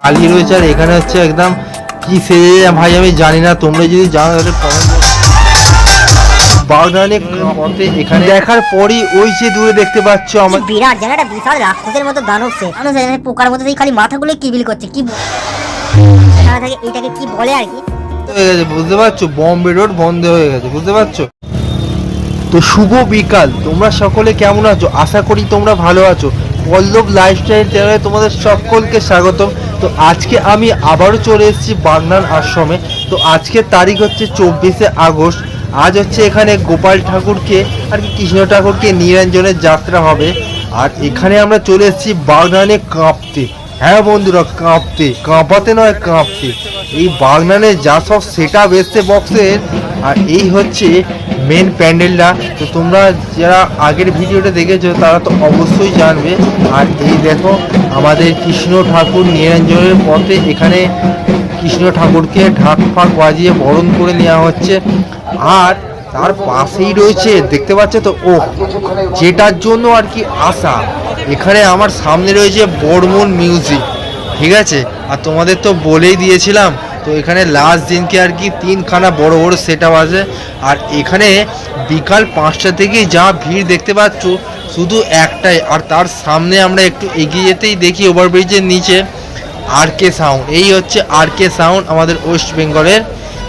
কালি রয়েছে আর এখানে হচ্ছে একদম কি সেজে ভাই আমি জানি না তোমরা যদি জানো তাহলে বাগদানে এখানে দেখার পরই ওই যে দূরে দেখতে পাচ্ছ আমার বিরাট যেন বিশাল রাক্ষসের মতো দানব সে মানুষ পোকার মতো খালি মাথাগুলো কিবিল করছে কি এটাকে কি বলে আর কি? হয়ে গেছে বুঝতে পারছ? বম্বে রোড বন্ধ হয়ে গেছে বুঝতে পারছ? তো শুভ বিকাল তোমরা সকলে কেমন আছো? আশা করি তোমরা ভালো আছো। পল্লব লাইফস্টাইল চ্যানেলে তোমাদের সকলকে স্বাগতম। তো আজকে আমি আবারও চলে এসেছি বাগনান আশ্রমে। তো আজকের তারিখ হচ্ছে চব্বিশে আগস্ট। আজ হচ্ছে এখানে গোপাল ঠাকুরকে আর কি কৃষ্ণ ঠাকুরকে নিরঞ্জনের যাত্রা হবে। আর এখানে আমরা চলে এসেছি বাগনানে কাঁপতে। হ্যাঁ বন্ধুরা, কাঁপতে। কাঁপাতে নয়, কাঁপতে। এই বাগনানে যা সব সেটা এসছে বক্সের আর এই হচ্ছে মেন প্যান্ডেলটা তো তোমরা যারা আগের ভিডিওটা দেখেছ, তারা তো অবশ্যই জানবে। আর এই দেখো, আমাদের কৃষ্ণ ঠাকুর নিরঞ্জনের পথে এখানে কৃষ্ণ ঠাকুরকে ঢাক ফাঁক বাজিয়ে বরণ করে নেওয়া হচ্ছে। আর তার পাশেই রয়েছে, দেখতে পাচ্ছ তো ও যেটার জন্য আর কি আশা। এখানে আমার সামনে রয়েছে বর্মন মিউজিক, ঠিক আছে? আর তোমাদের তো বলেই দিয়েছিলাম তো এখানে লাস্ট দিনকে আর কি তিনখানা বড় বড় সেট আপ আছে। আর এখানে বিকাল পাঁচটা থেকে যা ভিড় দেখতে পাচ্ছ, শুধু একটাই। আর তার সামনে আমরা একটু এগিয়ে যেতেই দেখি ওভারব্রিজের নিচে আর কে সাউন্ড এই হচ্ছে আর কে সাউন্ড আমাদের ওয়েস্ট বেঙ্গলের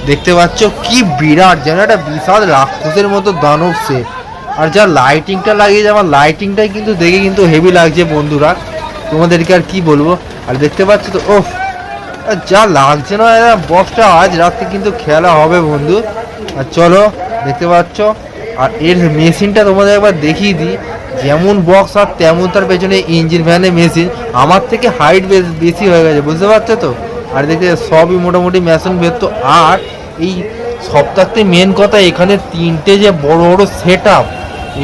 দেখতে পাচ্ছ কি বিরাট, যেন একটা বিশাল রাক্ষসের মতো দানব সে। আর যা লাইটিংটা লাগিয়েছে আমার লাইটিংটাই কিন্তু দেখে কিন্তু হেভি লাগছে বন্ধুরা। তোমাদেরকে আর কি বলব? আর দেখতে পাচ্ছ তো ওফ যা লাগছে না বক্সটা আজ রাত্রে কিন্তু খেলা হবে বন্ধু। আর চলো, দেখতে পাচ্ছ? আর এর মেশিনটা তোমাদের একবার দেখিয়ে দিই। যেমন বক্স আর তেমন তার পেছনে ইঞ্জিন ভ্যানের মেশিন আমার থেকে হাইট বেশি হয়ে গেছে, বুঝতে পারছ তো? আর দেখতে সবই মোটামুটি মেশিন বেরতো আর এই সপ্তাহতে মেন কথা, এখানে তিনটে যে বড় বড় সেট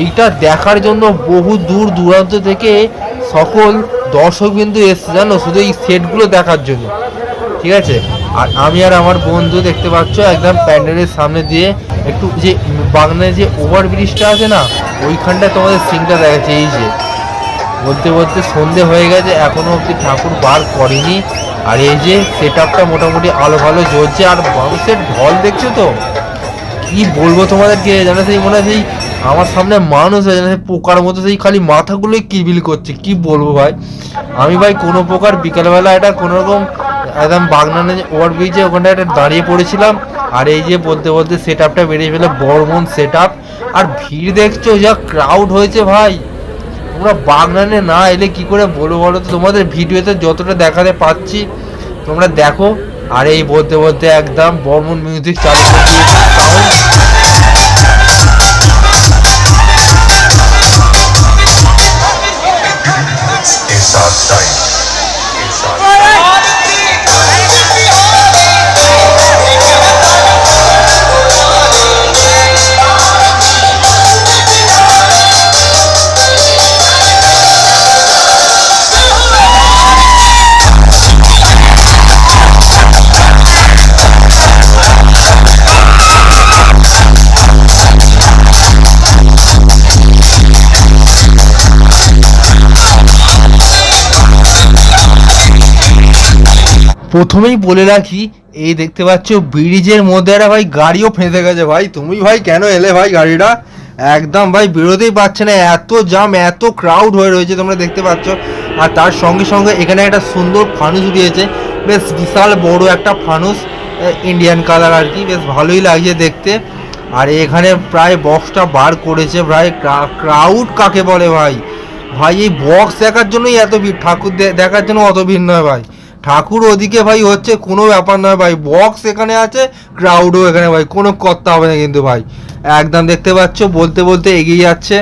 এইটা দেখার জন্য বহু দূর দূরান্ত থেকে সকল দর্শক বিন্দু এসছে, জানো? শুধু এই সেটগুলো দেখার জন্য। ঠিক আছে? আর আমি আর আমার বন্ধু দেখতে পাচ্ছ একদম প্যান্ডেলের সামনে দিয়ে একটু যে বাগনায় যে ওভার ব্রিজটা আছে না, ওইখানটায় তোমাদের সিনটা দেখাচ্ছে, এই যে। বলতে বলতে সন্ধে হয়ে গেছে, এখনও অবধি ঠাকুর বার করেনি। আর এই যে সেট আপটা মোটামুটি আলো ভালো জ্বলছে, আর মানুষের ঢল দেখছ তো? কি বলব তোমাদেরকে জানো সেই মনে হয় সেই আমার সামনে মানুষ যেন সেই পোকার মতো সেই খালি মাথাগুলোই কিবিল করছে, কি বলব ভাই? আমি ভাই কোনো প্রকার বিকালবেলা এটা কোনো রকম একদম বাগনানে ওভারব্রিজে ব্রিজে ওখানে একটা দাঁড়িয়ে পড়েছিলাম। আর এই যে বলতে বলতে সেট আপটা বেরিয়ে ফেলে বর্মন সেট আপ আর ভিড় দেখছ, যা ক্রাউড হয়েছে ভাই। তোমরা বাগনানে না এলে কি করে বলো বলো তো? তোমাদের ভিডিওতে যতটা দেখাতে পাচ্ছি, তোমরা দেখো। আর এই বলতে বলতে একদম বর্মন মিউজিক চালু করে প্রথমেই বলে রাখি, এই দেখতে পাচ্ছ, ব্রিজের মধ্যে একটা ভাই গাড়িও ফেঁসে গেছে ভাই। তুমি ভাই কেন এলে ভাই গাড়িটা? একদম ভাই, বেরোতেই পারছে না। এত জাম এত ক্রাউড হয়ে রয়েছে তোমরা দেখতে পাচ্ছ। আর তার সঙ্গে সঙ্গে এখানে একটা সুন্দর ফানুস উঠিয়েছে বেশ বিশাল বড় একটা ফানুস ইন্ডিয়ান কালার আর কি। বেশ ভালোই লাগছে দেখতে। আর এখানে প্রায় বক্সটা বার করেছে প্রায় ক্রাউড কাকে বলে ভাই? ভাই, এই বক্স দেখার জন্যই এত ভিড়। ঠাকুর দেখার জন্য অত ভিড় নয় ভাই। ঠাকুর ওদিকে ভাই হচ্ছে কোনো ব্যাপার নয় ভাই বক্স এখানে আছে ক্রাউডও এখানে ভাই, কোনো করতে হবে না কিন্তু ভাই। একদম দেখতে পাচ্ছ, বলতে বলতে এগিয়ে যাচ্ছে।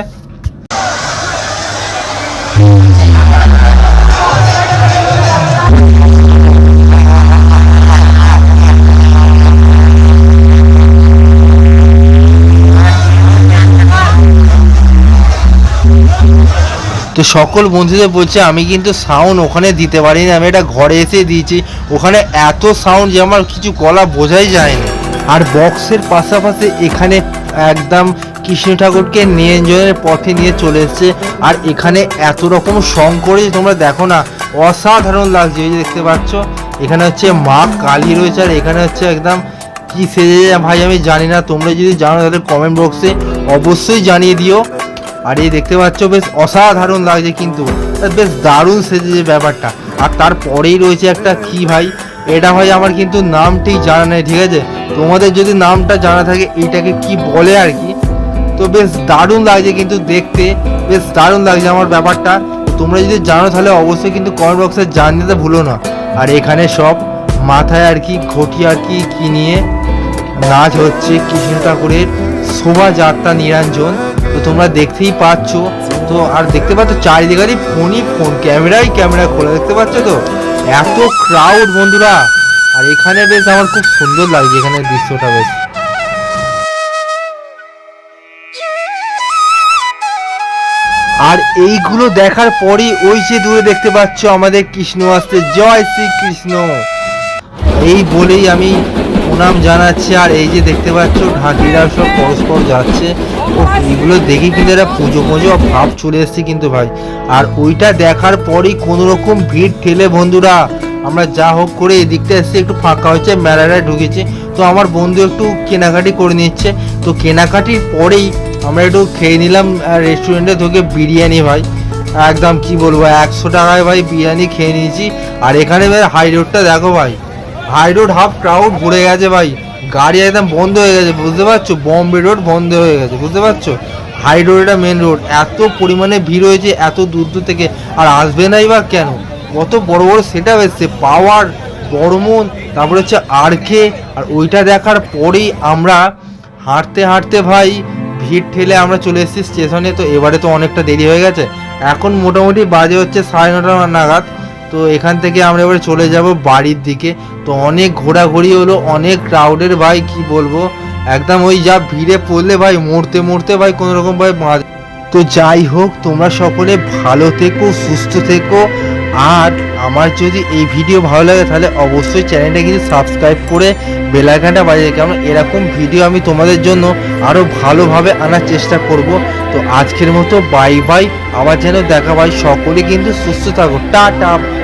তো সকল বন্ধুদের বলছে, আমি কিন্তু সাউন্ড ওখানে দিতে পারিনি, আমি এটা ঘরে এসে দিয়েছি। ওখানে এত সাউন্ড যে আমার কিছু গলা বোঝাই যায়নি। আর বক্সের পাশাপাশি এখানে একদম কৃষ্ণ ঠাকুরকে নিরঞ্জনের পথে নিয়ে চলে এসছে। আর এখানে এত রকম সং করে তোমরা দেখো না, অসাধারণ লাগছে যে দেখতে পাচ্ছ। এখানে হচ্ছে মা কালী রয়েছে, আর এখানে হচ্ছে একদম কি সেজে ভাই আমি জানি না, তোমরা যদি জানো তাহলে কমেন্ট বক্সে অবশ্যই জানিয়ে দিও। আর এই দেখতে পাচ্ছ বেশ অসাধারণ লাগছে কিন্তু। বেশ দারুণ সেজেছে ব্যাপারটা। আর তারপরেই রয়েছে একটা কি ভাই? এটা ভাই আমার কিন্তু নামটি জানা নেই, ঠিক আছে? তোমাদের যদি নামটা জানা থাকে, এইটাকে কি বলে আর কি? তো বেশ দারুণ লাগছে কিন্তু দেখতে। বেশ দারুণ লাগছে আমার ব্যাপারটা। তোমরা যদি জানো তাহলে অবশ্যই কিন্তু কমেন্ট বক্সে জানিয়ে ভুলো না। আর এখানে সব মাথায় আর কি ঘটি আর কি কি নিয়ে নাচ হচ্ছে কৃষ্ণ ঠাকুরের শোভাযাত্রা নিরঞ্জন। তো তোমরা দেখতেই পাচ্ছ, তো আর দেখতে পাচ্ছ চারিদিকে ফোনই ফোন, ক্যামেরাই ক্যামেরা খোলা, দেখতে পাচ্ছ তো? এত ক্রাউড বন্ধুরা, আর এখানে বেশ আমার খুব সুন্দর লাগছে, এখানে দৃশ্যটা বেশ। আর এইগুলো দেখার পরই ওই যে দূরে দেখতে পাচ্ছ আমাদের কৃষ্ণ আসতে জয় শ্রী কৃষ্ণ এই বলেই আমি প্রণাম জানাচ্ছি, আর এই যে দেখতে পাচ্ছ, ঢাকিরা সব পরস্পর যাচ্ছে। ও এগুলো দেখে কিন্তু একটা পুজো পুজো ভাব চলে এসছে কিন্তু ভাই। আর ওইটা দেখার পরেই কোনো রকম ভিড় ঠেলে বন্ধুরা, আমরা যা হোক করে এদিকটা এসে একটু ফাঁকা হচ্ছে মেলাটায় ঢুকেছে। তো আমার বন্ধু একটু কেনাকাটি করে নিচ্ছে। তো কেনাকাটির পরেই আমরা একটু খেয়ে নিলাম রেস্টুরেন্টে ঢুকে বিরিয়ানি ভাই। একদম কি বলব, একশো টাকায় ভাই বিরিয়ানি খেয়ে নিয়েছি। আর এখানে ভাই হাই রোডটা দেখো ভাই। হাই রোড হাফ ক্রাউড ভরে গেছে ভাই। গাড়ি একদম বন্ধ হয়ে গেছে, বুঝতে পারছ? বম্বে রোড বন্ধ হয়ে গেছে, বুঝতে পারছ? হাই রোড এটা মেন রোড এত পরিমাণে ভিড় হয়েছে, এত দূর দূর থেকে। আর আসবে নাই বা কেন? কত বড় বড় সেটা এসছে পাওয়ার বর্মন তারপরে হচ্ছে আর কে আর ওইটা দেখার পরেই আমরা হাঁটতে হাঁটতে ভাই, ভিড় ঠেলে আমরা চলে এসেছি স্টেশনে তো এবারে তো অনেকটা দেরি হয়ে গেছে। এখন মোটামুটি বাজে হচ্ছে সাড়ে নটা নাগাদ। তো এখান থেকে আমরা এবারে চলে যাব বাড়ির দিকে। তো অনেক ঘোরাঘুরি হলো, অনেক ক্রাউডের ভাই, কি বলব? একদম ওই যা ভিড়ে পড়লে ভাই, মরতে মরতে ভাই কোনো রকম ভাই তো যাই হোক, তোমরা সকলে ভালো থেকো, সুস্থ থেকো। আর আমার যদি এই ভিডিও ভালো লাগে, তাহলে অবশ্যই চ্যানেলটা কিন্তু সাবস্ক্রাইব করে বেল আইকনটা বাজিয়ে কারণ এরকম ভিডিও আমি তোমাদের জন্য আরও ভালোভাবে আনার চেষ্টা করব। তো আজকের মতো বাই বাই আবার যেন দেখা ভাই সকলে কিন্তু সুস্থ থাকো। টা টাটা।